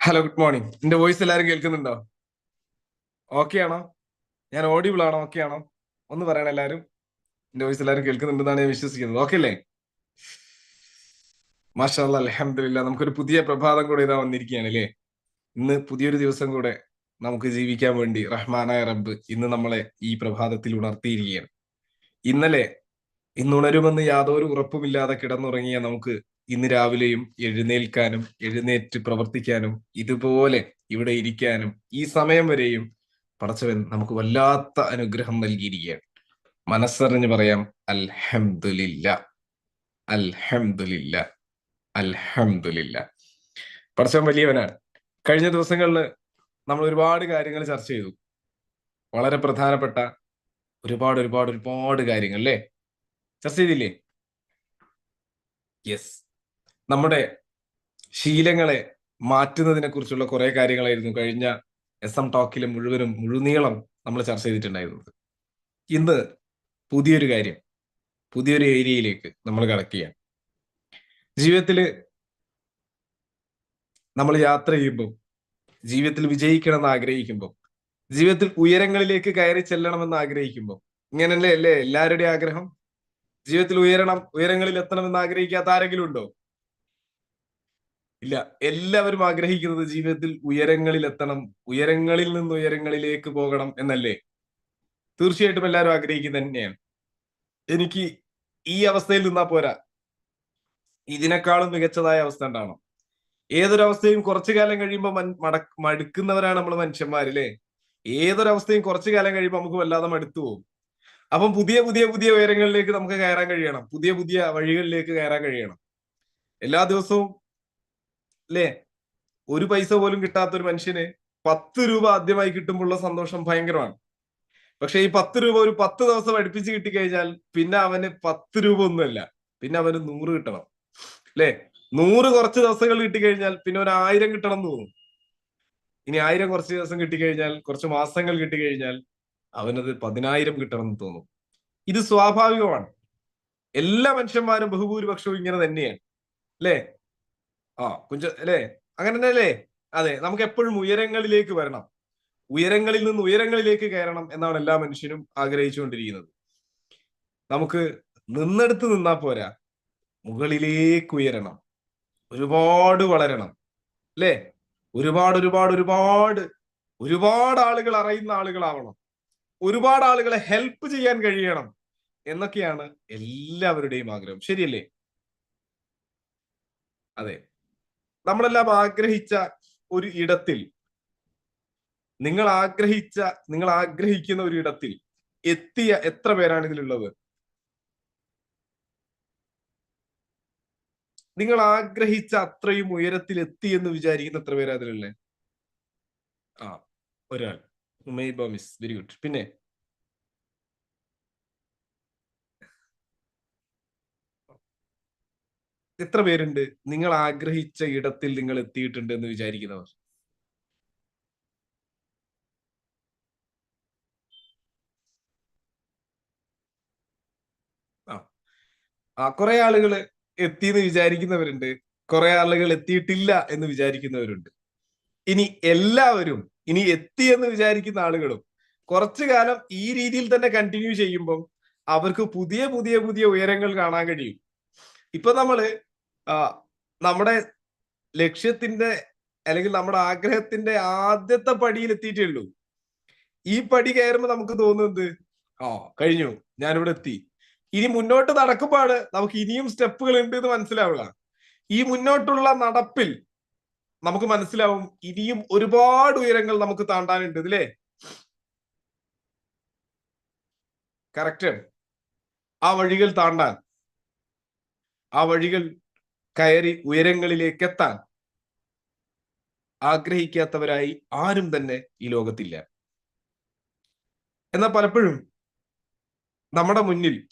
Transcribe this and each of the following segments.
Hello good morning എന്റെ voice എല്ലാവരും കേൾക്കുന്നുണ്ടോ? ഓക്കെ ആണോ? ഞാൻ ഓഡിബിൾ ആണോ? ഓക്കെ ആണോ? ഒന്ന് പറയണം എല്ലാവരും എന്റെ വോയിസ് എല്ലാവരും കേൾക്കുന്നുണ്ടെന്നാണ് ഞാൻ വിശ്വസിക്കുന്നത്. ഓക്കെ അല്ലേ? മാഷാ അലഹമില്ല നമുക്കൊരു പുതിയ പ്രഭാതം കൂടെ ഇതാ വന്നിരിക്കുകയാണ് അല്ലേ? ഇന്ന് പുതിയൊരു ദിവസം കൂടെ നമുക്ക് ജീവിക്കാൻ വേണ്ടി റഹ്മാനായ റബ്ബ് ഇന്ന് നമ്മളെ ഈ പ്രഭാതത്തിൽ ഉണർത്തിയിരിക്കുകയാണ്. ഇന്നലെ ഇന്നുണരുമെന്ന് യാതൊരു ഉറപ്പുമില്ലാതെ കിടന്നുറങ്ങിയ നമുക്ക് ഇന്ന് രാവിലെയും എഴുന്നേൽക്കാനും എഴുന്നേറ്റ് പ്രവർത്തിക്കാനും ഇതുപോലെ ഇവിടെ ഇരിക്കാനും ഈ സമയം വരെയും പടച്ചവൻ നമുക്ക് വല്ലാത്ത അനുഗ്രഹം നൽകിയിരിക്കുകയാണ്. മനസ്സറിഞ്ഞ് പറയാം അൽഹംദുലില്ല അൽഹംദുലില്ല അൽഹംദുലില്ല. പടച്ചവൻ വലിയവനാണ്. കഴിഞ്ഞ ദിവസങ്ങളിൽ നമ്മൾ ഒരുപാട് കാര്യങ്ങൾ ചർച്ച ചെയ്തു. വളരെ പ്രധാനപ്പെട്ട ഒരുപാട് ഒരുപാട് ഒരുപാട് കാര്യങ്ങൾ അല്ലേ? ചർച്ച ചെയ്തില്ലേ? യെസ് നമ്മുടെ ശീലങ്ങളെ മാറ്റുന്നതിനെ കുറിച്ചുള്ള കുറെ കാര്യങ്ങളായിരുന്നു കഴിഞ്ഞ എസ് എം ടോക്കിലെ മുഴുവനും മുഴുനീളം നമ്മൾ ചർച്ച ചെയ്തിട്ടുണ്ടായിരുന്നത്. ഇന്ന് പുതിയൊരു കാര്യം പുതിയൊരു ഏരിയയിലേക്ക് നമ്മൾ കടക്കുകയാണ്. ജീവിതത്തിൽ നമ്മൾ യാത്ര ചെയ്യുമ്പോൾ ജീവിതത്തിൽ വിജയിക്കണം എന്ന് ആഗ്രഹിക്കുമ്പോൾ ജീവിതത്തിൽ ഉയരങ്ങളിലേക്ക് കയറി ചെല്ലണമെന്ന് ആഗ്രഹിക്കുമ്പോൾ ഇങ്ങനല്ലേ അല്ലേ എല്ലാവരുടെയും ആഗ്രഹം? ജീവിതത്തിൽ ഉയരണം ഉയരങ്ങളിൽ എത്തണമെന്ന് ആഗ്രഹിക്കാത്ത ആരെങ്കിലും ഉണ്ടോ? ഇല്ല എല്ലാവരും ആഗ്രഹിക്കുന്നത് ജീവിതത്തിൽ ഉയരങ്ങളിൽ എത്തണം ഉയരങ്ങളിൽ നിന്ന് ഉയരങ്ങളിലേക്ക് പോകണം എന്നല്ലേ? തീർച്ചയായിട്ടും എല്ലാവരും ആഗ്രഹിക്കുന്നത് തന്നെയാണ്. എനിക്ക് ഈ അവസ്ഥയിൽ നിന്നാ പോരാ. ഇതിനേക്കാളും മികച്ചതായ അവസ്ഥ ഉണ്ടാവണം. ഏതൊരവസ്ഥയും കുറച്ചു കാലം കഴിയുമ്പോൾ മട മടുക്കുന്നവരാണ് നമ്മൾ മനുഷ്യന്മാരില്ലേ? ഏതൊരവസ്ഥയും കുറച്ചു കാലം കഴിയുമ്പോൾ നമുക്ക് വല്ലാതെ മടുത്തു പോകും. അപ്പം പുതിയ പുതിയ പുതിയ ഉയരങ്ങളിലേക്ക് നമുക്ക് കയറാൻ കഴിയണം. പുതിയ പുതിയ വഴികളിലേക്ക് കയറാൻ കഴിയണം. എല്ലാ ദിവസവും അല്ലേ ഒരു പൈസ പോലും കിട്ടാത്ത ഒരു മനുഷ്യന് പത്ത് രൂപ ആദ്യമായി കിട്ടുമ്പോഴുള്ള സന്തോഷം ഭയങ്കരമാണ്. പക്ഷെ ഈ പത്ത് രൂപ ഒരു പത്ത് ദിവസം അടുപ്പിച്ച് കിട്ടിക്കഴിഞ്ഞാൽ പിന്നെ അവന് പത്ത് രൂപ ഒന്നുമല്ല. പിന്നെ അവന് നൂറ് കിട്ടണം. അല്ലേ നൂറ് കുറച്ച് ദിവസങ്ങൾ കിട്ടിക്കഴിഞ്ഞാൽ പിന്നെ ഒരു ആയിരം കിട്ടണം എന്ന് തോന്നും. ഇനി ആയിരം കുറച്ച് ദിവസം കിട്ടിക്കഴിഞ്ഞാൽ കുറച്ച് മാസങ്ങൾ കിട്ടിക്കഴിഞ്ഞാൽ അവനത് പതിനായിരം കിട്ടണം എന്ന് തോന്നും. ഇത് സ്വാഭാവികമാണ്. എല്ലാ മനുഷ്യന്മാരും ബഹുഭൂരിപക്ഷവും ഇങ്ങനെ തന്നെയാണ്. അല്ലേ ആ കുഞ്ച അല്ലേ? അങ്ങനെ തന്നെ അല്ലേ അതെ നമുക്ക് എപ്പോഴും ഉയരങ്ങളിലേക്ക് വരണം. ഉയരങ്ങളിൽ നിന്ന് ഉയരങ്ങളിലേക്ക് കയറണം എന്നാണ് എല്ലാ മനുഷ്യനും ആഗ്രഹിച്ചുകൊണ്ടിരിക്കുന്നത്. നമുക്ക് നിന്നെടുത്ത് നിന്നാ പോരാ. മുകളിലേക്ക് ഉയരണം. ഒരുപാട് വളരണം. അല്ലേ? ഒരുപാട് ഒരുപാട് ഒരുപാട് ഒരുപാട് ആളുകൾ അറിയുന്ന ആളുകളാവണം. ഒരുപാട് ആളുകളെ ഹെൽപ്പ് ചെയ്യാൻ കഴിയണം എന്നൊക്കെയാണ് എല്ലാവരുടെയും ആഗ്രഹം. ശരിയല്ലേ? അതെ. നമ്മളെല്ലാം ആഗ്രഹിച്ച ഒരു ഇടത്തിൽ. നിങ്ങൾ ആഗ്രഹിച്ച നിങ്ങൾ ആഗ്രഹിക്കുന്ന ഒരു ഇടത്തിൽ എത്തിയ എത്ര പേരാണ് ഇതിലുള്ളത്? നിങ്ങൾ ആഗ്രഹിച്ച അത്രയും ഉയരത്തിൽ എത്തി എന്ന് വിചാരിക്കുന്ന എത്ര പേരാ അതിലുള്ളത് ആ ഒരാൾ. മിസ് വെരി ഗുഡ് പിന്നെ എത്ര പേരുണ്ട്? നിങ്ങൾ ആഗ്രഹിച്ച ഇടത്തിൽ നിങ്ങൾ എത്തിയിട്ടുണ്ട് എന്ന് വിചാരിക്കുന്നവർ. ആ. കുറെ ആളുകൾ എത്തി എന്ന് വിചാരിക്കുന്നവരുണ്ട്. കുറെ ആളുകൾ എത്തിയിട്ടില്ല എന്ന് വിചാരിക്കുന്നവരുണ്ട്. ഇനി എല്ലാവരും ഇനി എത്തി എന്ന് വിചാരിക്കുന്ന ആളുകളും കുറച്ചു കാലം ഈ രീതിയിൽ തന്നെ കണ്ടിന്യൂ ചെയ്യുമ്പം അവർക്ക് പുതിയ പുതിയ പുതിയ ഉയരങ്ങൾ കാണാൻ കഴിയും. ഇപ്പൊ നമ്മൾ നമ്മുടെ ലക്ഷ്യത്തിന്റെ അല്ലെങ്കിൽ നമ്മുടെ ആഗ്രഹത്തിന്റെ ആദ്യത്തെ പടിയിൽ എത്തിയിട്ടേ ഉള്ളൂ ഈ പടി കയറുമ്പോൾ നമുക്ക് തോന്നുന്നത് ആ കഴിഞ്ഞു. ഞാനിവിടെ എത്തി. ഇനി മുന്നോട്ട് നടക്കുമ്പോഴാണ് നമുക്ക് ഇനിയും സ്റ്റെപ്പുകൾ ഉണ്ട് എന്ന് മനസ്സിലാവുക. ഈ മുന്നോട്ടുള്ള നടപ്പിൽ നമുക്ക് മനസ്സിലാവും ഇനിയും ഒരുപാട് ഉയരങ്ങൾ നമുക്ക് താണ്ടാനുണ്ട് ഇതില്ലേ കറക്റ്റ് ആ വഴികൾ താണ്ടാൻ. ആ വഴികൾ കയറി ഉയരങ്ങളിലേക്ക് എത്താൻ ആഗ്രഹിക്കാത്തവരായി ആരും തന്നെ ഈ ലോകത്തില്ല. എന്നാൽ പലപ്പോഴും നമ്മുടെ മുന്നിൽ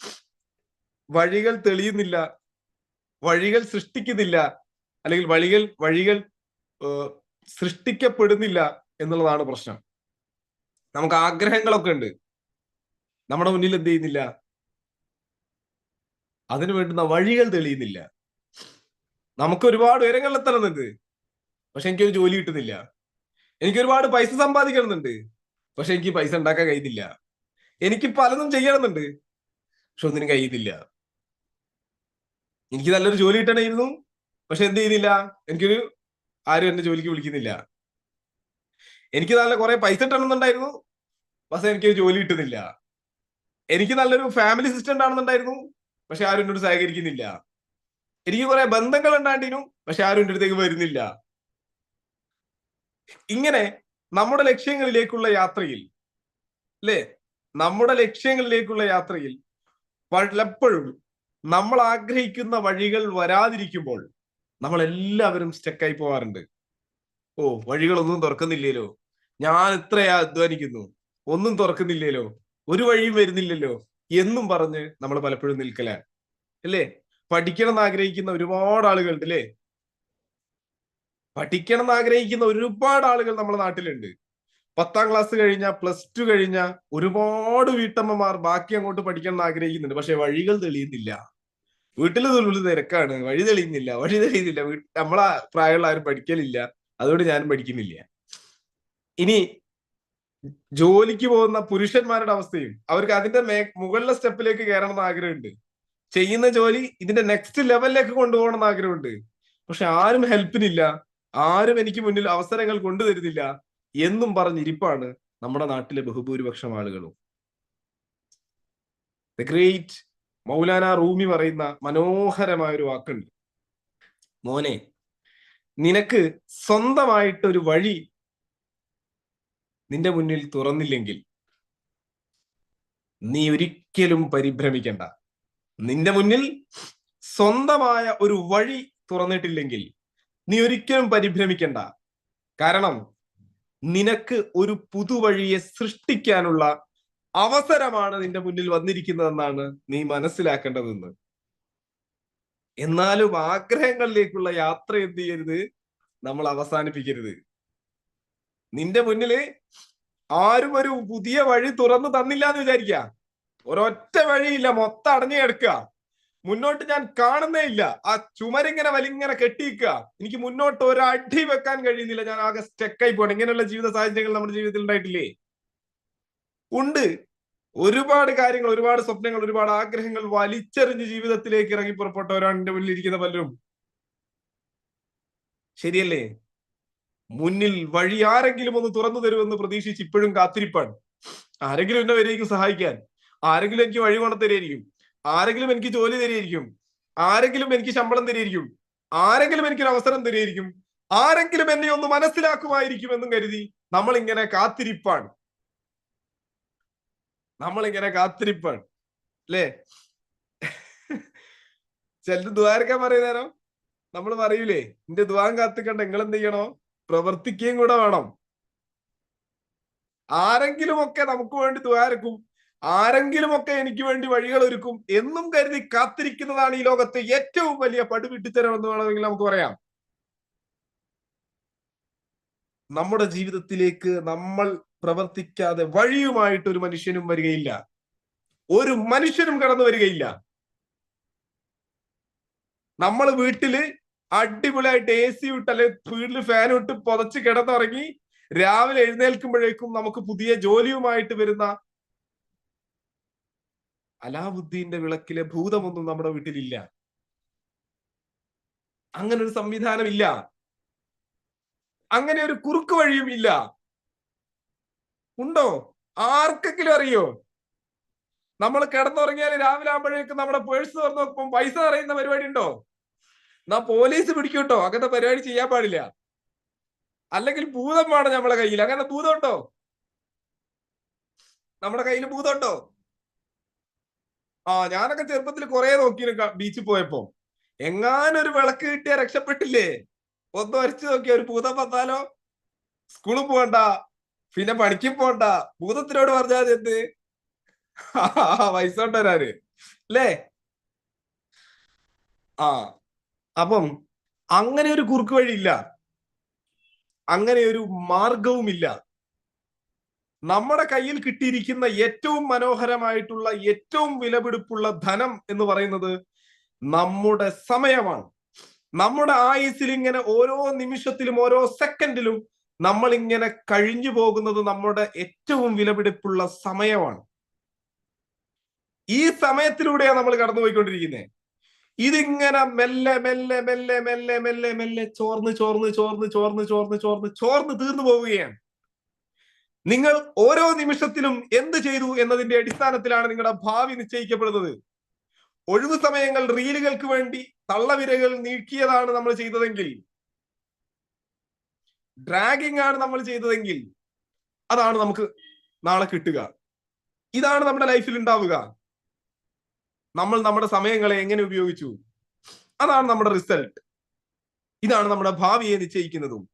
വഴികൾ തെളിയുന്നില്ല വഴികൾ സൃഷ്ടിക്കുന്നില്ല അല്ലെങ്കിൽ വഴികൾ വഴികൾ സൃഷ്ടിക്കപ്പെടുന്നില്ല എന്നുള്ളതാണ് പ്രശ്നം. നമുക്ക് ആഗ്രഹങ്ങളൊക്കെ ഉണ്ട്. നമ്മുടെ മുന്നിൽ എന്ത് ചെയ്യുന്നില്ല? അതിനു വേണ്ടുന്ന വഴികൾ തെളിയുന്നില്ല. നമുക്ക് ഒരുപാട് ഉയരങ്ങളിൽ എത്തണമെന്നുണ്ട്. പക്ഷെ എനിക്കൊരു ജോലി കിട്ടുന്നില്ല. എനിക്ക് ഒരുപാട് പൈസ സമ്പാദിക്കണമെന്നുണ്ട്. പക്ഷെ എനിക്ക് പൈസ ഉണ്ടാക്കാൻ കഴിയുന്നില്ല. എനിക്ക് പലതും ചെയ്യണമെന്നുണ്ട്. പക്ഷെ ഒന്നിനും കഴിയുന്നില്ല. എനിക്ക് നല്ലൊരു ജോലി കിട്ടണമായിരുന്നു. പക്ഷെ എന്ത് ചെയ്യുന്നില്ല? എനിക്കൊരു ആരും എന്നെ ജോലിക്ക് വിളിക്കുന്നില്ല. എനിക്ക് നല്ല കുറെ പൈസ കിട്ടണമെന്നുണ്ടായിരുന്നു. പക്ഷെ എനിക്കൊരു ജോലി കിട്ടുന്നില്ല. എനിക്ക് നല്ലൊരു ഫാമിലി സിസ്റ്റം ഉണ്ടാണെന്നുണ്ടായിരുന്നു പക്ഷെ ആരും എന്നോട് സഹകരിക്കുന്നില്ല. എനിക്ക് കുറെ ബന്ധങ്ങൾ ഉണ്ടാണ്ടിനും പക്ഷെ ആരും എന്റെ അടുത്തേക്ക് വരുന്നില്ല. ഇങ്ങനെ നമ്മുടെ ലക്ഷ്യങ്ങളിലേക്കുള്ള യാത്രയിൽ അല്ലേ? നമ്മുടെ ലക്ഷ്യങ്ങളിലേക്കുള്ള യാത്രയിൽ പലപ്പോഴും നമ്മൾ ആഗ്രഹിക്കുന്ന വഴികൾ വരാതിരിക്കുമ്പോൾ നമ്മൾ എല്ലാവരും സ്റ്റക്കായി പോവാറുണ്ട്. ഓ വഴികളൊന്നും തുറക്കുന്നില്ലല്ലോ. ഞാൻ ഇത്രയാ അധ്വാനിക്കുന്നു. ഒന്നും തുറക്കുന്നില്ലല്ലോ. ഒരു വഴിയും വരുന്നില്ലല്ലോ. എന്നും പറഞ്ഞ് നമ്മൾ പലപ്പോഴും നിൽക്കലാണ്. അല്ലേ? പഠിക്കണം എന്ന് ആഗ്രഹിക്കുന്ന ഒരുപാട് ആളുകളുണ്ട് അല്ലേ? പഠിക്കണം എന്ന് ആഗ്രഹിക്കുന്ന ഒരുപാട് ആളുകൾ നമ്മുടെ നാട്ടിലുണ്ട്. പത്താം ക്ലാസ് കഴിഞ്ഞ പ്ലസ് ടു കഴിഞ്ഞ ഒരുപാട് വീട്ടമ്മമാർ ബാക്കി അങ്ങോട്ട് പഠിക്കണം എന്ന് ആഗ്രഹിക്കുന്നുണ്ട്. പക്ഷെ വഴികൾ തെളിയുന്നില്ല. വീട്ടിൽ തൊഴിൽ തിരക്കാണ്. വഴി തെളിയുന്നില്ല. വഴി തെളിയുന്നില്ല. നമ്മളാ പ്രായമുള്ള ആരും പഠിക്കലില്ല. അതുകൊണ്ട് ഞാനും പഠിക്കുന്നില്ല. ഇനി ജോലിക്ക് പോകുന്ന പുരുഷന്മാരുടെ അവസ്ഥയും അവർക്ക് അതിന്റെ മേ മുകളിലെ സ്റ്റെപ്പിലേക്ക് കയറണം എന്ന് ആഗ്രഹമുണ്ട്. ചെയ്യുന്ന ജോലി ഇതിന്റെ നെക്സ്റ്റ് ലെവലിലേക്ക് കൊണ്ടുപോകണം എന്ന് ആഗ്രഹമുണ്ട്. പക്ഷെ ആരും ഹെൽപ്പിനില്ല ആരും എനിക്ക് മുന്നിൽ അവസരങ്ങൾ കൊണ്ടുതരുന്നില്ല എന്നും പറഞ്ഞിരിപ്പാണ് നമ്മുടെ നാട്ടിലെ ബഹുഭൂരിപക്ഷം ആളുകളും. ദ ഗ്രേറ്റ് മൗലാന റൂമി പറയുന്ന മനോഹരമായ ഒരു വാക്കുണ്ട്. മോനെ നിനക്ക് സ്വന്തമായിട്ട് ഒരു വഴി നിന്റെ മുന്നിൽ തുറന്നില്ലെങ്കിൽ നീ ഒരിക്കലും പരിഭ്രമിക്കണ്ട. നിന്റെ മുന്നിൽ സ്വന്തമായ ഒരു വഴി തുറന്നിട്ടില്ലെങ്കിൽ നീ ഒരിക്കലും പരിഭ്രമിക്കണ്ട. കാരണം നിനക്ക് ഒരു പുതുവഴിയെ സൃഷ്ടിക്കാനുള്ള അവസരമാണ് നിന്റെ മുന്നിൽ വന്നിരിക്കുന്നതെന്നാണ് നീ മനസ്സിലാക്കേണ്ടതെന്ന്. എന്നാലും ആഗ്രഹങ്ങളിലേക്കുള്ള യാത്ര എന്ത് ചെയ്യരുത്? നമ്മൾ അവസാനിപ്പിക്കരുത്. നിന്റെ മുന്നിൽ ആരും ഒരു പുതിയ വഴി തുറന്നു തന്നില്ല എന്ന് വിചാരിക്ക. ഒരൊറ്റ വഴിയില്ല മൊത്തം അടഞ്ഞു കിടക്കുക മുന്നോട്ട് ഞാൻ കാണുന്നേ ഇല്ല. ആ ചുമരിങ്ങനെ വലിങ്ങനെ കെട്ടിയിക്കുക എനിക്ക് മുന്നോട്ട് ഒരു അടി വെക്കാൻ കഴിയുന്നില്ല. ഞാൻ ആകെ സ്റ്റെക്കായി പോകണം ഇങ്ങനെയുള്ള ജീവിത സാഹചര്യങ്ങൾ നമ്മുടെ ജീവിതത്തിൽ ഉണ്ടായിട്ടില്ലേ? ഉണ്ട്. ഒരുപാട് കാര്യങ്ങൾ ഒരുപാട് സ്വപ്നങ്ങൾ ഒരുപാട് ആഗ്രഹങ്ങൾ വലിച്ചെറിഞ്ഞ് ജീവിതത്തിലേക്ക് ഇറങ്ങി പുറപ്പെട്ടവരാണ് എന്റെ മുന്നിൽ ഇരിക്കുന്ന പലരും. ശരിയല്ലേ? മുന്നിൽ വഴി ആരെങ്കിലും ഒന്ന് തുറന്നു തരുമെന്ന് പ്രതീക്ഷിച്ച് ഇപ്പോഴും കാത്തിരിപ്പാണ്. ആരെങ്കിലും എന്നെ വരെയും സഹായിക്കാൻ. ആരെങ്കിലും എനിക്ക് വഴി കൊണ്ടുതരായിരിക്കും ആരെങ്കിലും എനിക്ക് ജോലി തരികയായിരിക്കും. ആരെങ്കിലും എനിക്ക് ശമ്പളം തരികയായിരിക്കും. ആരെങ്കിലും എനിക്കൊരു അവസരം തരികയായിരിക്കും. ആരെങ്കിലും എന്നെ ഒന്ന് മനസ്സിലാക്കുമായിരിക്കും എന്നും കരുതി നമ്മൾ ഇങ്ങനെ കാത്തിരിപ്പാണ്. നമ്മൾ ഇങ്ങനെ കാത്തിരിപ്പാണ്. അല്ലേ? ചിലത് ദ്വാരക്കാൻ പറയുന്നേരം. നമ്മൾ പറയൂലേ നിന്റെ ദ്വാരം കാത്തിക്കണ്ട നിങ്ങൾ എന്ത് ചെയ്യണോ? പ്രവർത്തിക്കുകയും കൂടെ വേണം. ആരെങ്കിലും ഒക്കെ നമുക്ക് വേണ്ടി ദ്വാരക്കും ആരെങ്കിലും ഒക്കെ എനിക്ക് വേണ്ടി വഴികൾ ഒരുക്കും എന്നും കരുതി കാത്തിരിക്കുന്നതാണ് ഈ ലോകത്തെ ഏറ്റവും വലിയ പടുവിട്ടിത്തരം എന്ന് വേണമെങ്കിൽ നമുക്ക് പറയാം. നമ്മുടെ ജീവിതത്തിലേക്ക് നമ്മൾ പ്രവർത്തിക്കാതെ വഴിയുമായിട്ട് ഒരു മനുഷ്യനും വരികയില്ല. ഒരു മനുഷ്യനും കടന്നു വരികയില്ല. നമ്മൾ വീട്ടിൽ അടിപൊളിയായിട്ട് എ സി വിട്ട് അല്ലെ വീട്ടിൽ ഫാൻ വിട്ട് പുതച്ച് കിടന്നുറങ്ങി രാവിലെ എഴുന്നേൽക്കുമ്പോഴേക്കും നമുക്ക് പുതിയ ജോലിയുമായിട്ട് വരുന്ന അലാവുദ്ദീന്റെ വിളക്കിലെ ഭൂതമൊന്നും നമ്മുടെ വീട്ടിലില്ല. അങ്ങനെ ഒരു സംവിധാനം ഇല്ല അങ്ങനെ ഒരു കുറുക്ക് വഴിയും ഇല്ല. ഉണ്ടോ? ആർക്കെങ്കിലും അറിയോ? നമ്മൾ കിടന്നുറങ്ങിയാൽ രാവിലെ ആകുമ്പോഴേക്കും നമ്മുടെ പേഴ്സ് തുറന്നു നോക്കുമ്പോൾ പൈസ അറിയുന്ന പരിപാടി ഉണ്ടോ? എന്നാ പോലീസ് പിടിക്കൂട്ടോ. അങ്ങനത്തെ പരിപാടി ചെയ്യാൻ പാടില്ല. അല്ലെങ്കിൽ ഭൂതം വേണം നമ്മളെ കയ്യിൽ അങ്ങനെ ഭൂതം ഉണ്ടോ നമ്മുടെ കയ്യിൽ ഭൂതം ഉണ്ടോ ആ ഞാനൊക്കെ ചെറുപ്പത്തിൽ കുറെ നോക്കി ബീച്ചിൽ പോയപ്പോ. എങ്ങാനൊരു വിളക്ക് കിട്ടിയാ രക്ഷപ്പെട്ടില്ലേ? ഒന്ന് വരച്ചു നോക്കിയ ഒരു ഭൂതം വന്നാലോ? സ്കൂളിൽ പോകണ്ട പിന്നെ പണിക്കും പോണ്ട. ഭൂതത്തിനോട് പറഞ്ഞാൽ എന്ത്? പൈസ കൊണ്ടുവരാന്. അല്ലേ ആ. അപ്പം അങ്ങനെ ഒരു കുറുക്ക് വഴിയില്ല. അങ്ങനെ ഒരു മാർഗവുമില്ല നമ്മുടെ കയ്യിൽ കിട്ടിയിരിക്കുന്ന ഏറ്റവും മനോഹരമായിട്ടുള്ള ഏറ്റവും വിലപിടിപ്പുള്ള ധനം എന്ന് പറയുന്നത് നമ്മുടെ സമയമാണ്. നമ്മുടെ ആയുസിൽ ഇങ്ങനെ ഓരോ നിമിഷത്തിലും ഓരോ സെക്കൻഡിലും നമ്മൾ ഇങ്ങനെ കഴിഞ്ഞു പോകുന്നത് നമ്മുടെ ഏറ്റവും വിലപിടിപ്പുള്ള സമയമാണ്. ഈ സമയത്തിലൂടെയാണ് നമ്മൾ കടന്നുപോയിക്കൊണ്ടിരിക്കുന്നത് ഇതിങ്ങനെ മെല്ലെ മെല്ലെ മെല്ലെ മെല്ലെ മെല്ലെ മെല്ലെ ചോർന്ന് ചോർന്ന് ചോർന്ന് ചോർന്ന് ചോർന്ന് ചോർന്ന് ചോർന്ന് തീർന്നു പോവുകയാണ്. നിങ്ങൾ ഓരോ നിമിഷത്തിലും എന്ത് ചെയ്തു എന്നതിന്റെ അടിസ്ഥാനത്തിലാണ് നിങ്ങളുടെ ഭാവി നിശ്ചയിക്കപ്പെടുന്നത്. ഒഴിവു സമയങ്ങൾ റീലുകൾക്ക് വേണ്ടി തള്ളവിരകൾ നീക്കിയതാണ് നമ്മൾ ചെയ്തതെങ്കിൽ ഡ്രാഗിംഗ് ആണ് നമ്മൾ ചെയ്തതെങ്കിൽ അതാണ് നമുക്ക് നാളെ കിട്ടുക. ഇതാണ് നമ്മുടെ ലൈഫിൽ ഉണ്ടാവുക. നമ്മൾ നമ്മുടെ സമയങ്ങളെ എങ്ങനെ ഉപയോഗിച്ചു? അതാണ് നമ്മുടെ റിസൾട്ട്. ഇതാണ് നമ്മുടെ ഭാവിയെ നിശ്ചയിക്കുന്നതും.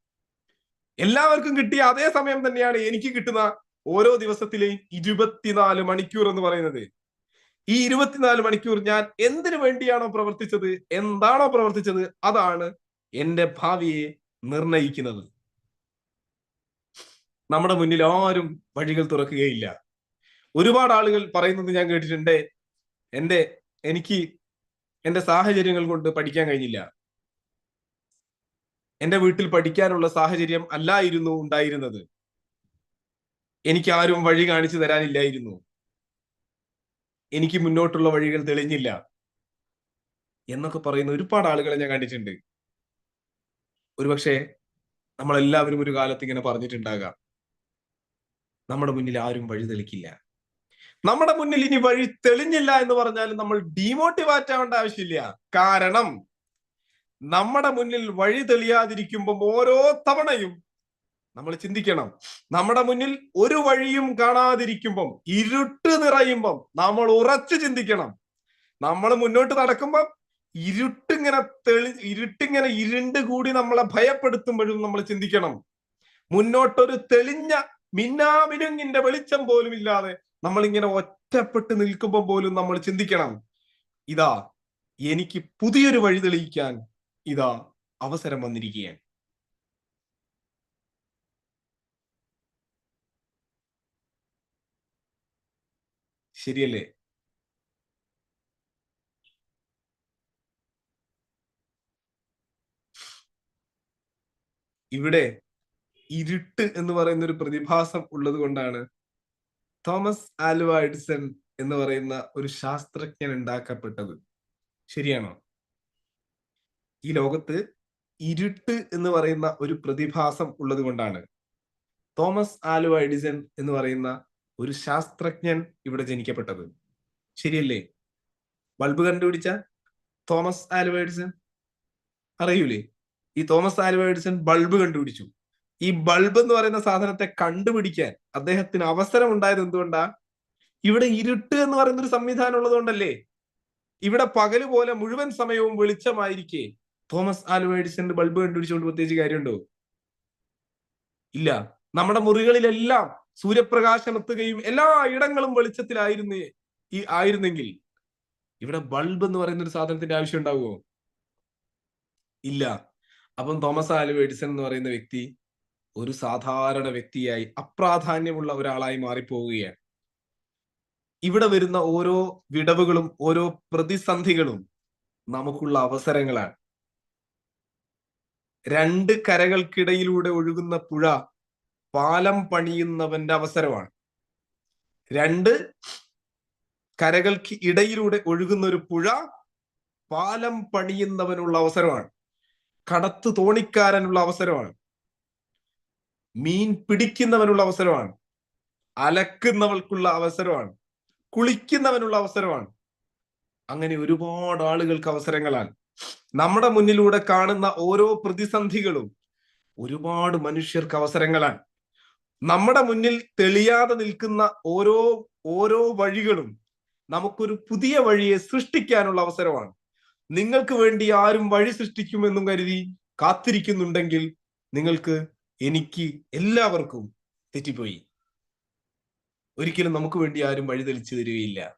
എല്ലാവർക്കും കിട്ടിയ അതേ സമയം തന്നെയാണ് എനിക്ക് കിട്ടുന്ന ഓരോ ദിവസത്തിലെയും ഇരുപത്തിനാല് മണിക്കൂർ എന്ന് പറയുന്നത്. ഈ ഇരുപത്തിനാല് മണിക്കൂർ ഞാൻ എന്തിനു വേണ്ടിയാണോ പ്രവർത്തിച്ചത്? എന്താണോ പ്രവർത്തിച്ചത്? അതാണ് എന്റെ ഭാവിയെ നിർണയിക്കുന്നത്. നമ്മുടെ മുന്നിൽ ആരും വഴികൾ തുറക്കുകയില്ല. ഒരുപാട് ആളുകൾ പറയുന്നത് ഞാൻ കേട്ടിട്ടുണ്ട്. എന്റെ എനിക്ക് എന്റെ സാഹചര്യങ്ങൾ കൊണ്ട് പഠിക്കാൻ കഴിഞ്ഞില്ല. എന്റെ വീട്ടിൽ പഠിക്കാനുള്ള സാഹചര്യം അല്ലായിരുന്നു ഉണ്ടായിരുന്നത്. എനിക്ക് ആരും വഴി കാണിച്ചു തരാനില്ലായിരുന്നു. എനിക്ക് മുന്നോട്ടുള്ള വഴികൾ തെളിഞ്ഞില്ല എന്നൊക്കെ പറയുന്ന ഒരുപാട് ആളുകളെ ഞാൻ കണ്ടിട്ടുണ്ട്. ഒരുപക്ഷെ നമ്മളെല്ലാവരും ഒരു കാലത്ത് ഇങ്ങനെ പറഞ്ഞിട്ടുണ്ടാകാം. നമ്മുടെ മുന്നിൽ ആരും വഴി തെളിക്കില്ല. നമ്മുടെ മുന്നിൽ ഇനി വഴി തെളിഞ്ഞില്ല എന്ന് പറഞ്ഞാൽ നമ്മൾ ഡീമോട്ടിവേറ്റ് ആവേണ്ട ആവശ്യമില്ല. കാരണം നമ്മുടെ മുന്നിൽ വഴി തെളിയാതിരിക്കുമ്പോൾ ഓരോ തവണയും നമ്മൾ ചിന്തിക്കണം. നമ്മുടെ മുന്നിൽ ഒരു വഴിയും കാണാതിരിക്കുമ്പം ഇരുട്ട് നിറയുമ്പം നമ്മൾ ഉറച്ചു ചിന്തിക്കണം. നമ്മൾ മുന്നോട്ട് നടക്കുമ്പം ഇരുട്ടിങ്ങനെ തെളി ഇരുട്ടിങ്ങനെ ഇരുണ്ട് കൂടി നമ്മളെ ഭയപ്പെടുത്തുമ്പോഴും നമ്മൾ ചിന്തിക്കണം. മുന്നോട്ടൊരു തെളിഞ്ഞ മിന്നാമിനുങ്ങിന്റെ വെളിച്ചം പോലും ഇല്ലാതെ നമ്മൾ ഇങ്ങനെ ഒറ്റപ്പെട്ട് നിൽക്കുമ്പോൾ പോലും നമ്മൾ ചിന്തിക്കണം ഇതാ എനിക്ക് പുതിയൊരു വഴി തെളിയിക്കാൻ ഇതാ അവസരം വന്നിരിക്കുകയാണ്. ശരിയല്ലേ? ഇവിടെ ഇരുട്ട് എന്ന് പറയുന്ന ഒരു പ്രതിഭാസം ഉള്ളത് കൊണ്ടാണ് തോമസ് ആലുവ എഡിസൺ എന്ന് പറയുന്ന ഒരു ശാസ്ത്രജ്ഞൻ ഉണ്ടാക്കപ്പെട്ടത്. ശരിയാണോ? ഈ ലോകത്ത് ഇരുട്ട് എന്ന് പറയുന്ന ഒരു പ്രതിഭാസം ഉള്ളത് കൊണ്ടാണ്. തോമസ് ആലുവ എഡിസൺ എന്ന് പറയുന്ന ഒരു ശാസ്ത്രജ്ഞൻ ഇവിടെ ജനിക്കപ്പെട്ടത്. ശരിയല്ലേ? ബൾബ് കണ്ടുപിടിച്ച തോമസ് ആലുവ എഡിസൺ അറിയൂലേ? ഈ തോമസ് ആലുവ എഡിസൺ ബൾബ് കണ്ടുപിടിച്ചു. ഈ ബൾബ് എന്ന് പറയുന്ന സാധനത്തെ കണ്ടുപിടിക്കാൻ അദ്ദേഹത്തിന് അവസരം ഉണ്ടായത് എന്തുകൊണ്ടാ? ഇവിടെ ഇരുട്ട് എന്ന് പറയുന്ന ഒരു സംവിധാനം ഉള്ളതുകൊണ്ടല്ലേ? ഇവിടെ പകൽ പോലെ മുഴുവൻ സമയവും വെളിച്ചമായിരിക്കെ. തോമസ് ആൽവ എഡിസന്റെ ബൾബ് കണ്ടുപിടിച്ചുകൊണ്ട് പ്രത്യേകിച്ച് കാര്യമുണ്ടോ? ഇല്ല. നമ്മുടെ മുറികളിലെല്ലാം സൂര്യപ്രകാശം എത്തുകയും എല്ലാ ഇടങ്ങളും വെളിച്ചത്തിലായിരുന്നു ഈ ആയിരുന്നെങ്കിൽ ഇവിടെ ബൾബ് എന്ന് പറയുന്ന ഒരു സാധനത്തിന്റെ ആവശ്യം ഉണ്ടാവുമോ? ഇല്ല. അപ്പം തോമസ് ആലുവ എഡിസൺ എന്ന് പറയുന്ന വ്യക്തി ഒരു സാധാരണ വ്യക്തിയായി അപ്രാധാന്യമുള്ള ഒരാളായി മാറിപ്പോവുകയാണ്. ഇവിടെ വരുന്ന ഓരോ വിടവുകളും ഓരോ പ്രതിസന്ധികളും നമുക്കുള്ള അവസരങ്ങളാണ്. രണ്ട് കരകൾക്കിടയിലൂടെ ഒഴുകുന്ന പുഴ പാലം പണിയുന്നവന്റെ അവസരമാണ്. രണ്ട് കരകൾക്ക് ഇടയിലൂടെ ഒഴുകുന്ന ഒരു പുഴ പാലം പണിയുന്നവനുള്ള അവസരമാണ്. കടത്ത് തോണിക്കാരനുള്ള അവസരമാണ്. മീൻ പിടിക്കുന്നവനുള്ള അവസരമാണ്. അലക്കുന്നവൾക്കുള്ള അവസരമാണ്. കുളിക്കുന്നവനുള്ള അവസരമാണ്. അങ്ങനെ ഒരുപാട് ആളുകൾക്ക് അവസരങ്ങളാണ് നമ്മുടെ മുന്നിലൂടെ കാണുന്ന ഓരോ പ്രതിസന്ധികളും ഒരുപാട് മനുഷ്യർക്ക് അവസരങ്ങളാണ് നമ്മുടെ മുന്നിൽ തെളിയാതെ നിൽക്കുന്ന ഓരോ ഓരോ വഴികളും നമുക്കൊരു പുതിയ വഴിയെ സൃഷ്ടിക്കാനുള്ള അവസരമാണ്. നിങ്ങൾക്ക് വേണ്ടി ആരും വഴി സൃഷ്ടിക്കുമെന്നും കരുതി കാത്തിരിക്കുന്നുണ്ടെങ്കിൽ നിങ്ങൾക്ക് എനിക്ക് എല്ലാവർക്കും തെറ്റിപ്പോയി. ഒരിക്കലും നമുക്ക് വേണ്ടി ആരും വഴി തെളിച്ചു തരികയില്ല.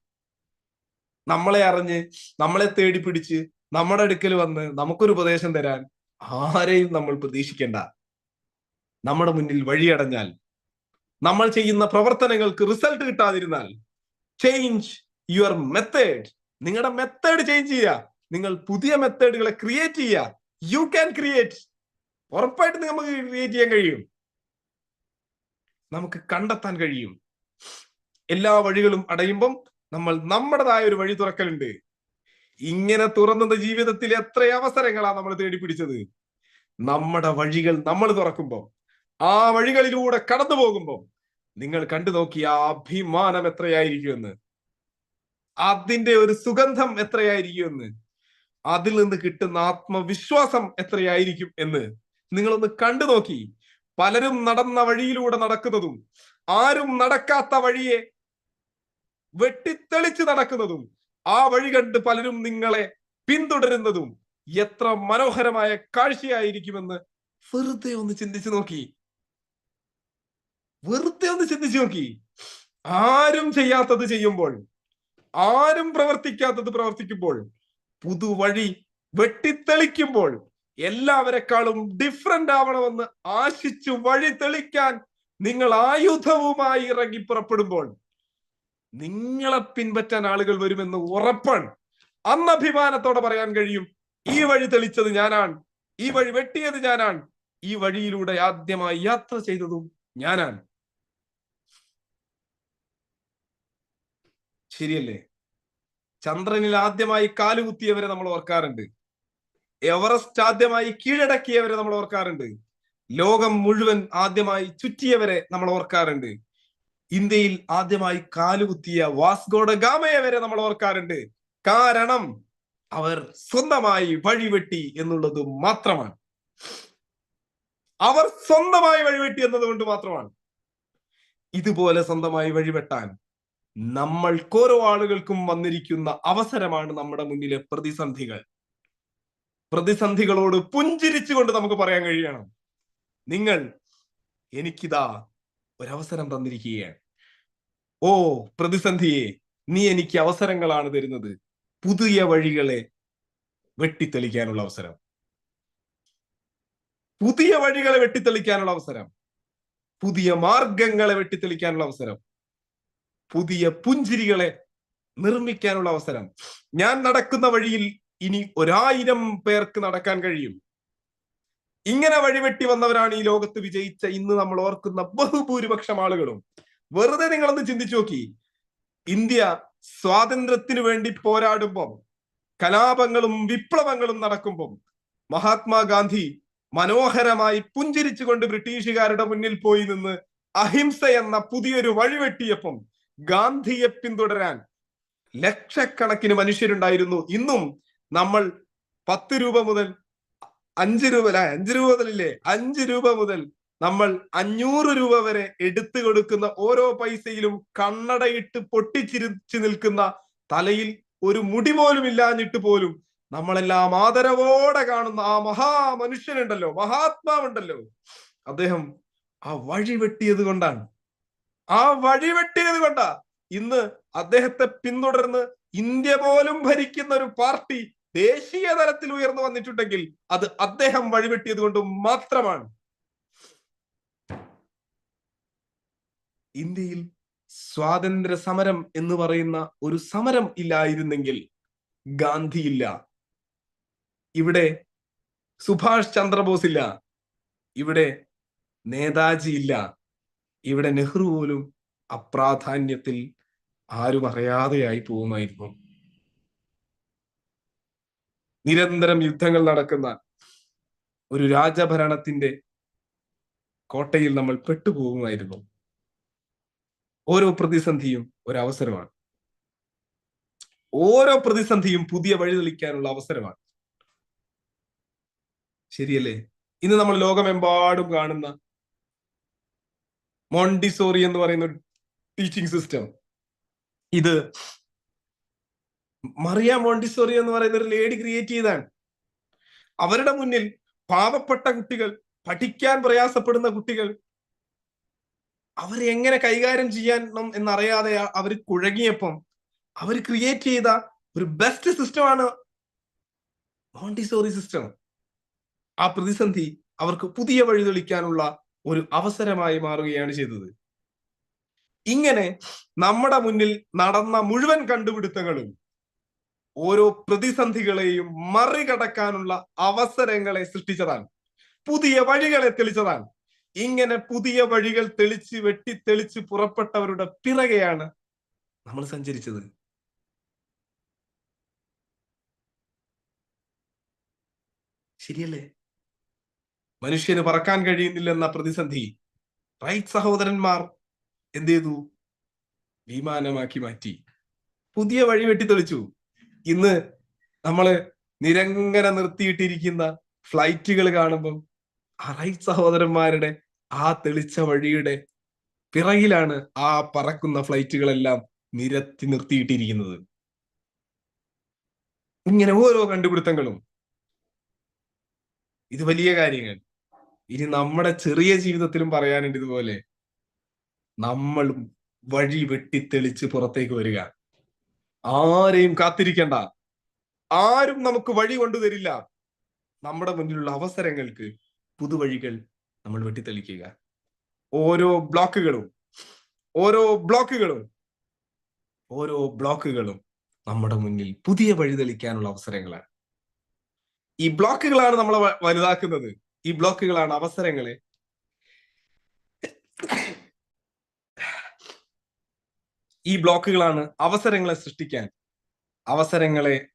നമ്മളെ അറിഞ്ഞ് നമ്മളെ തേടി പിടിച്ച് നമ്മുടെ അടുക്കൽ വന്ന് നമുക്കൊരു ഉപദേശം തരാൻ ആരെയും നമ്മൾ പ്രതീക്ഷിക്കേണ്ട. നമ്മുടെ മുന്നിൽ വഴിയടഞ്ഞാൽ നമ്മൾ ചെയ്യുന്ന പ്രവർത്തനങ്ങൾക്ക് റിസൾട്ട് കിട്ടാതിരുന്നാൽ ചേഞ്ച് യുവർ മെത്തേഡ് നിങ്ങളുടെ മെത്തേഡ് ചേഞ്ച് ചെയ്യുക. നിങ്ങൾ പുതിയ മെത്തേഡുകളെ ക്രിയേറ്റ് ചെയ്യുക. യു ക്യാൻ ക്രിയേറ്റ് ഉറപ്പായിട്ട് നമുക്ക് ക്രിയേറ്റ് ചെയ്യാൻ കഴിയും. നമുക്ക് കണ്ടെത്താൻ കഴിയും. എല്ലാ വഴികളും അടയുമ്പം നമ്മൾ നമ്മുടേതായ ഒരു വഴി തുറക്കലുണ്ട്. ഇങ്ങനെ തുറന്നത് ജീവിതത്തിൽ എത്ര അവസരങ്ങളാണ് നമ്മൾ തേടി പിടിച്ചത് നമ്മുടെ വഴികൾ നമ്മൾ തുറക്കുമ്പോൾ ആ വഴികളിലൂടെ കടന്നു പോകുമ്പോൾ നിങ്ങൾ കണ്ടു നോക്കിയ അഭിമാനം എത്രയായിരിക്കുമെന്ന് അതിന്റെ ഒരു സുഗന്ധം എത്രയായിരിക്കുമെന്ന് അതിൽ നിന്ന് കിട്ടുന്ന ആത്മവിശ്വാസം എത്രയായിരിക്കും എന്ന്. നിങ്ങളൊന്ന് കണ്ടു നോക്കി. പലരും നടന്ന വഴിയിലൂടെ നടക്കുന്നതും ആരും നടക്കാത്ത വഴിയെ വെട്ടിത്തെളിച്ച് നടക്കുന്നതും ആ വഴി കണ്ട് പലരും നിങ്ങളെ പിന്തുടരുന്നതും എത്ര മനോഹരമായ കാഴ്ചയായിരിക്കുമെന്ന് വെറുതെ ഒന്ന് ചിന്തിച്ചു നോക്കി. വെറുതെ ഒന്ന് ചിന്തിച്ചു നോക്കി. ആരും ചെയ്യാത്തത് ചെയ്യുമ്പോൾ ആരും പ്രവർത്തിക്കാത്തത് പ്രവർത്തിക്കുമ്പോൾ പുതുവഴി വെട്ടിത്തെളിക്കുമ്പോൾ എല്ലാവരെക്കാളും ഡിഫറെന്റ് ആവണമെന്ന് ആശിച്ചു വഴി തെളിക്കാൻ നിങ്ങൾ ആയുധവുമായി ഇറങ്ങി പുറപ്പെടുമ്പോൾ നിങ്ങളെ പിൻപറ്റാൻ ആളുകൾ വരുമെന്ന് ഉറപ്പാണ്. അന്ന് അഭിമാനത്തോടെ പറയാൻ കഴിയും ഈ വഴി തെളിച്ചത് ഞാനാണ് ഈ വഴി വെട്ടിയത് ഞാനാണ് ഈ വഴിയിലൂടെ ആദ്യമായി യാത്ര ചെയ്തതും ഞാനാണ്. ശരിയല്ലേ? ചന്ദ്രനിൽ ആദ്യമായി കാലുകുത്തിയവരെ നമ്മൾ ഓർക്കാറുണ്ട്. എവറസ്റ്റ് ആദ്യമായി കീഴടക്കിയവരെ നമ്മൾ ഓർക്കാറുണ്ട്. ലോകം മുഴുവൻ ആദ്യമായി ചുറ്റിയവരെ നമ്മൾ ഓർക്കാറുണ്ട്. ഇന്ത്യയിൽ ആദ്യമായി കാലുകുത്തിയ വാസ്കോഡ ഗാമയെ വരെ നമ്മൾ ഓർക്കാറുണ്ട്. കാരണം അവർ സ്വന്തമായി വഴിവെട്ടി എന്നുള്ളത് മാത്രമാണ്. അവർ സ്വന്തമായി വഴിവെട്ടി എന്നതുകൊണ്ട് മാത്രമാണ്. ഇതുപോലെ സ്വന്തമായി വഴിവെട്ടാൻ നമ്മൾക്കോരോ ആളുകൾക്കും വന്നിരിക്കുന്ന അവസരമാണ് നമ്മുടെ മുന്നിലെ പ്രതിസന്ധികൾ. പ്രതിസന്ധികളോട് പുഞ്ചിരിച്ചുകൊണ്ട് നമുക്ക് പറയാൻ കഴിയണം. നിങ്ങൾ എനിക്കിതാ ഒരവസരം തന്നിരിക്കുകയാണ്. ഓ പ്രതിസന്ധിയെ നീ എനിക്ക് അവസരങ്ങളാണ് തരുന്നത്. പുതിയ വഴികളെ വെട്ടിത്തെളിക്കാനുള്ള അവസരം. പുതിയ വഴികളെ വെട്ടിത്തെളിക്കാനുള്ള അവസരം. പുതിയ മാർഗങ്ങളെ വെട്ടിത്തെളിക്കാനുള്ള അവസരം. പുതിയ പുഞ്ചിരികളെ നിർമ്മിക്കാനുള്ള അവസരം. ഞാൻ നടക്കുന്ന വഴിയിൽ ഇനി ഒരായിരം പേർക്ക് നടക്കാൻ കഴിയും. ഇങ്ങനെ വഴിവെട്ടി വന്നവരാണ് ഈ ലോകത്ത് വിജയിച്ച ഇന്ന് നമ്മൾ ഓർക്കുന്ന ബഹുഭൂരിപക്ഷം ആളുകളും. വെറുതെ നിങ്ങളൊന്ന് ചിന്തിച്ചു നോക്കി. ഇന്ത്യ സ്വാതന്ത്ര്യത്തിന് വേണ്ടി പോരാടുമ്പോൾ കലാപങ്ങളും വിപ്ലവങ്ങളും നടക്കുമ്പം മഹാത്മാഗാന്ധി മനോഹരമായി പുഞ്ചിരിച്ചുകൊണ്ട് ബ്രിട്ടീഷുകാരുടെ മുന്നിൽ പോയി നിന്ന് അഹിംസ എന്ന പുതിയൊരു വഴിവെട്ടിയപ്പം ഗാന്ധിയെ പിന്തുടരാൻ ലക്ഷക്കണക്കിന് മനുഷ്യരുണ്ടായിരുന്നു. ഇന്നും നമ്മൾ പത്ത് രൂപ മുതൽ അഞ്ച് രൂപ അല്ല അഞ്ച് രൂപ മുതലില്ലേ? അഞ്ച് രൂപ മുതൽ നമ്മൾ അഞ്ഞൂറ് രൂപ വരെ എടുത്തു കൊടുക്കുന്ന ഓരോ പൈസയിലും കണ്ണടയിട്ട് പൊട്ടിച്ചിരിച്ചു നിൽക്കുന്ന തലയിൽ ഒരു മുടി പോലും ഇല്ലാഞ്ഞിട്ട് പോലും നമ്മളെല്ലാം ആദരവോടെ കാണുന്ന ആ മഹാമനുഷ്യനുണ്ടല്ലോ മഹാത്മാവുണ്ടല്ലോ. അദ്ദേഹം ആ വഴി വെട്ടിയത് കൊണ്ടാണ്. ആ വഴി വെട്ടിയത് കൊണ്ടാ ഇന്ന് അദ്ദേഹത്തെ പിന്തുടർന്ന് ഇന്ത്യ പോലും ഭരിക്കുന്ന ഒരു പാർട്ടി ദേശീയ തലത്തിൽ ഉയർന്നു വന്നിട്ടുണ്ടെങ്കിൽ അത് അദ്ദേഹം വഴിവെട്ടിയത് കൊണ്ട് മാത്രമാണ്. ഇന്ത്യയിൽ സ്വാതന്ത്ര്യ സമരം എന്ന് പറയുന്ന ഒരു സമരം ഇല്ലായിരുന്നെങ്കിൽ ഗാന്ധി ഇല്ല ഇവിടെ സുഭാഷ് ചന്ദ്രബോസ് ഇല്ല ഇവിടെ നേതാജി ഇല്ല ഇവിടെ നെഹ്റു പോലും അപ്രാധാന്യത്തിൽ ആരും അറിയാതെയായി പോകുമായിരുന്നു. നിരന്തരം യുദ്ധങ്ങൾ നടക്കുന്ന ഒരു രാജഭരണത്തിന്റെ കോട്ടയിൽ നമ്മൾ പെട്ടുപോകുമായിരുന്നു ഓരോ പ്രതിസന്ധിയും ഒരവസരമാണ്. ഓരോ പ്രതിസന്ധിയും പുതിയ വഴി തെളിക്കാനുള്ള അവസരമാണ്. ശരിയല്ലേ? ഇന്ന് നമ്മൾ ലോകമെമ്പാടും കാണുന്ന മോണ്ടിസോറി എന്ന് പറയുന്ന ഒരു ടീച്ചിങ് സിസ്റ്റം ഇത് മറിയ മോണ്ടിസോറി എന്ന് പറയുന്ന ഒരു ലേഡി ക്രിയേറ്റ് ചെയ്താണ്. അവരുടെ മുന്നിൽ പാവപ്പെട്ട കുട്ടികൾ പഠിക്കാൻ പ്രയാസപ്പെടുന്ന കുട്ടികൾ അവരെ എങ്ങനെ കൈകാര്യം ചെയ്യാൻ എന്നറിയാതെ അവർ കുഴങ്ങിയപ്പം അവർ ക്രിയേറ്റ് ചെയ്ത ഒരു ബെസ്റ്റ് സിസ്റ്റമാണ് മോണ്ടിസോറി സിസ്റ്റം ആ പ്രതിസന്ധി അവർക്ക് പുതിയ വഴി തെളിക്കാനുള്ള ഒരു അവസരമായി മാറുകയാണ് ചെയ്തത്. ഇങ്ങനെ നമ്മുടെ മുന്നിൽ നടന്ന മുഴുവൻ കണ്ടുപിടുത്തങ്ങളും ഓരോ പ്രതിസന്ധികളെയും മറികടക്കാനുള്ള അവസരങ്ങളെ സൃഷ്ടിച്ചതാണ്. പുതിയ വഴികളെ തെളിച്ചതാണ്. ഇങ്ങനെ പുതിയ വഴികൾ തെളിച്ച് വെട്ടി തെളിച്ച് പുറപ്പെട്ടവരുടെ പിറകെയാണ് നമ്മൾ സഞ്ചരിച്ചത്. ശരിയല്ലേ? മനുഷ്യന് പറക്കാൻ കഴിയുന്നില്ലെന്ന പ്രതിസന്ധി. റൈറ്റ് സഹോദരന്മാർ എന്ത് ചെയ്തു? വിമാനമാക്കി മാറ്റി. പുതിയ വഴി വെട്ടിത്തെളിച്ചു. ഇന്ന് നമ്മൾ നിരങ്ങനെ നിർത്തിയിട്ടിരിക്കുന്ന ഫ്ലൈറ്റുകൾ കാണുമ്പം അറൈ സഹോദരന്മാരുടെ ആ തെളിച്ച വഴിയുടെ പിറകിലാണ് ആ പറക്കുന്ന ഫ്ലൈറ്റുകളെല്ലാം നിരത്തി നിർത്തിയിട്ടിരിക്കുന്നത്. ഇങ്ങനെ ഓരോ കണ്ടുപിടുത്തങ്ങളും. ഇത് വലിയ കാര്യങ്ങൾ. ഇനി നമ്മുടെ ചെറിയ ജീവിതത്തിലും പറയാനുണ്ട് ഇതുപോലെ. നമ്മൾ വഴി വെട്ടിത്തെളിച്ച് പുറത്തേക്ക് വരിക. ആരെയും കാത്തിരിക്കണ്ട. ആരും നമുക്ക് വഴി കൊണ്ടുതരില്ല നമ്മുടെ മുന്നിലുള്ള അവസരങ്ങൾക്ക് പുതുവഴികൾ നമ്മൾ വെട്ടിത്തെളിക്കുക. ഓരോ ബ്ലോക്കുകളും ഓരോ ബ്ലോക്കുകളും ഓരോ ബ്ലോക്കുകളും നമ്മുടെ മുന്നിൽ പുതിയ വഴി തെളിക്കാനുള്ള അവസരങ്ങളാണ്. ഈ ബ്ലോക്കുകളാണ് നമ്മളെ വലുതാക്കുന്നത്. ഈ ബ്ലോക്കുകളാണ് അവസരങ്ങളെ. ഈ ബ്ലോക്കുകളാണ് അവസരങ്ങളെ സൃഷ്ടിക്കാൻ അവസരങ്ങളെ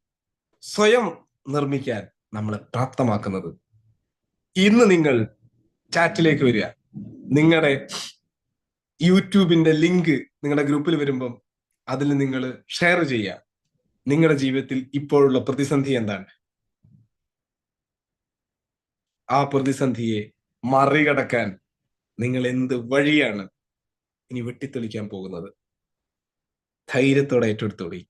സ്വയം നിർമ്മിക്കാൻ നമ്മൾ പ്രാപ്തമാക്കുന്നത്. ഇന്ന് നിങ്ങൾ ചാറ്റിലേക്ക് വരിക. നിങ്ങളുടെ യൂട്യൂബിന്റെ ലിങ്ക് നിങ്ങളുടെ ഗ്രൂപ്പിൽ വരുമ്പം അതിൽ നിങ്ങൾ ഷെയർ ചെയ്യുക. നിങ്ങളുടെ ജീവിതത്തിൽ ഇപ്പോഴുള്ള പ്രതിസന്ധി എന്താണ്? ആ പ്രതിസന്ധിയെ മറികടക്കാൻ നിങ്ങൾ എന്ത് വഴിയാണ് ഇനി വെട്ടിത്തെളിക്കാൻ പോകുന്നത്? ധൈര്യത്തോടെ ഏറ്റെടുത്തോളി.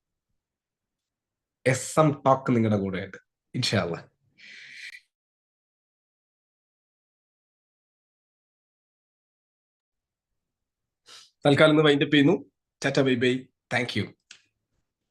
എസ് എം ടോക്ക് നിങ്ങളുടെ കൂടെയുണ്ട്. ഇൻഷാല്ല തൽക്കാലം വൈൻഡപ്പ് ചെയ്യുന്നു. ചാറ്റ ബൈ ബൈ. Thank you.